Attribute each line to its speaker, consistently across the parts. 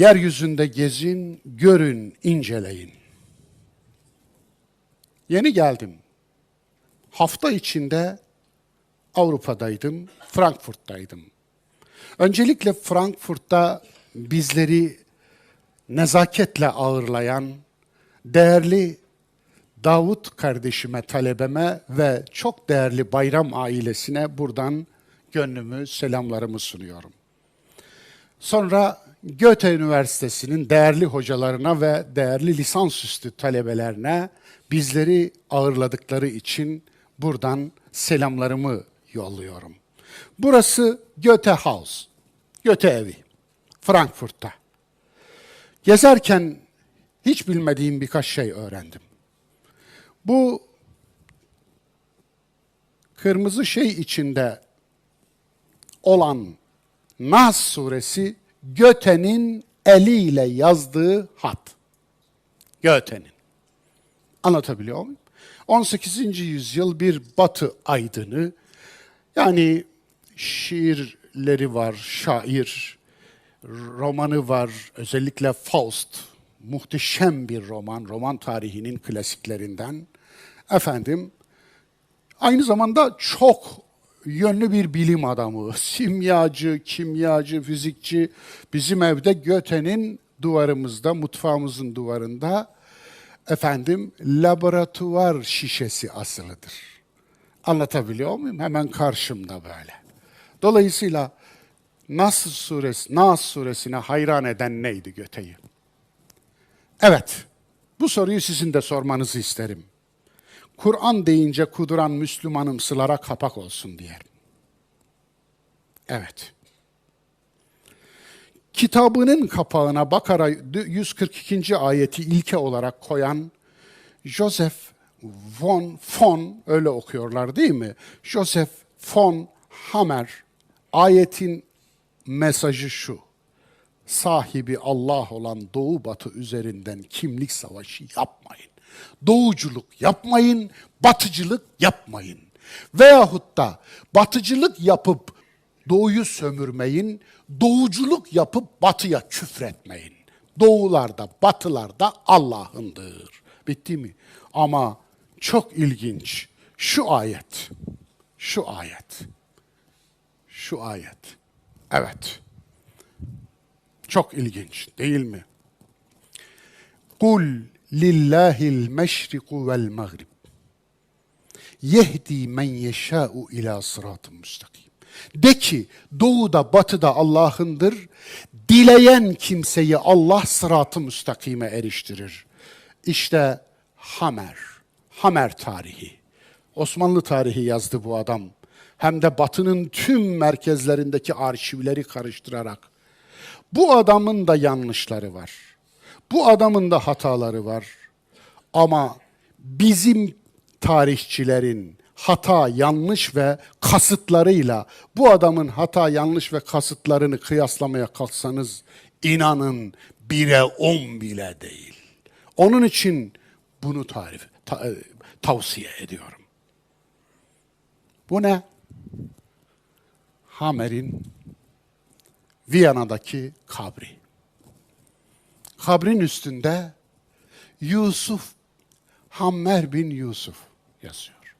Speaker 1: Yeryüzünde gezin, görün, inceleyin. Yeni geldim. Hafta içinde Avrupa'daydım, Frankfurt'taydım. Öncelikle Frankfurt'ta bizleri nezaketle ağırlayan değerli Davut kardeşime, talebeme ve çok değerli Bayram ailesine buradan gönlümü, selamlarımı sunuyorum. Sonra Goethe Üniversitesi'nin değerli hocalarına ve değerli lisansüstü talebelerine bizleri ağırladıkları için buradan selamlarımı yolluyorum. Burası Goethe House, Goethe Evi, Frankfurt'ta. Gezerken hiç bilmediğim birkaç şey öğrendim. Bu kırmızı şey içinde olan Nas suresi Göte'nin eliyle yazdığı hat. Göte'nin. Anlatabiliyor muyum? 18. yüzyıl bir batı aydını, yani şiirleri var, şair, romanı var, özellikle Faust, muhteşem bir roman, roman tarihinin klasiklerinden. Efendim, aynı zamanda çok yönlü bir bilim adamı, simyacı, kimyacı, fizikçi. Bizim evde Göte'nin duvarımızda, mutfağımızın duvarında efendim laboratuvar şişesi asılıdır. Anlatabiliyor muyum? Hemen karşımda böyle. Dolayısıyla Nas suresi, Nas suresine hayran eden neydi Göte'yi? Evet, bu soruyu sizin de sormanızı isterim. Kur'an deyince kuduran Müslümanımsılara kapak olsun diyelim. Evet. Kitabının kapağına Bakara 142. ayeti ilke olarak koyan Joseph von von öyle okuyorlar değil mi? Joseph von Hammer ayetin mesajı şu. Sahibi Allah olan doğu batı üzerinden kimlik savaşı yapmayın. Doğuculuk yapmayın, batıcılık yapmayın. Veyahut da batıcılık yapıp doğuyu sömürmeyin, doğuculuk yapıp batıya küfretmeyin. Doğularda, batılarda Allah'ındır. Bitti mi? Ama çok ilginç şu ayet. Şu ayet. Şu ayet. Evet. Çok ilginç değil mi? Kul lillahil meşriku vel mağrib. Yehdi men yeşâ'u ila sıratın müstakim. De ki doğuda batıda Allah'ındır. Dileyen kimseyi Allah sıratı müstakime eriştirir. İşte Hamer, Hamer tarihi. Osmanlı tarihi yazdı bu adam. Hem de batının tüm merkezlerindeki arşivleri karıştırarak. Bu adamın da yanlışları var. Bu adamın da hataları var. Ama bizim tarihçilerin hata, yanlış ve kasıtlarıyla bu adamın hata, yanlış ve kasıtlarını kıyaslamaya kalksanız inanın bire on bile değil. Onun için bunu tarif ta- e, tavsiye ediyorum. Bu ne? Hamer'in Viyana'daki kabri. Kabrin üstünde Yusuf, Hammer bin Yusuf yazıyor.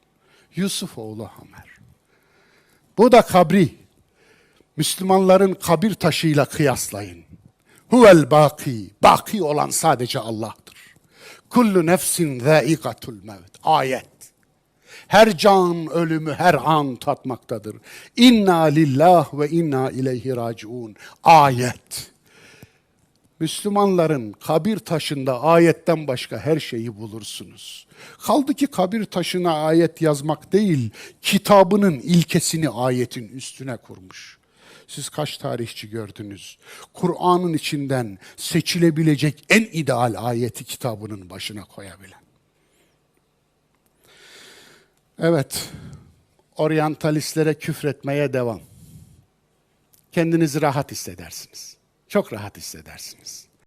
Speaker 1: Yusuf oğlu Hamer. Bu da kabri. Müslümanların kabir taşıyla kıyaslayın. Huvel baki. Baki olan sadece Allah'tır. Kullu nefsin zâikatul mevt. Ayet. Her can ölümü her an tatmaktadır. İnna lillah ve inna ileyhi raciun. Ayet. Müslümanların kabir taşında ayetten başka her şeyi bulursunuz. Kaldı ki kabir taşına ayet yazmak değil, kitabının ilkesini ayetin üstüne kurmuş. Siz kaç tarihçi gördünüz? Kur'an'ın içinden seçilebilecek en ideal ayeti kitabının başına koyabilen. Evet, oryantalistlere küfretmeye devam. Kendinizi rahat hissedersiniz. Çok rahat hissedersiniz.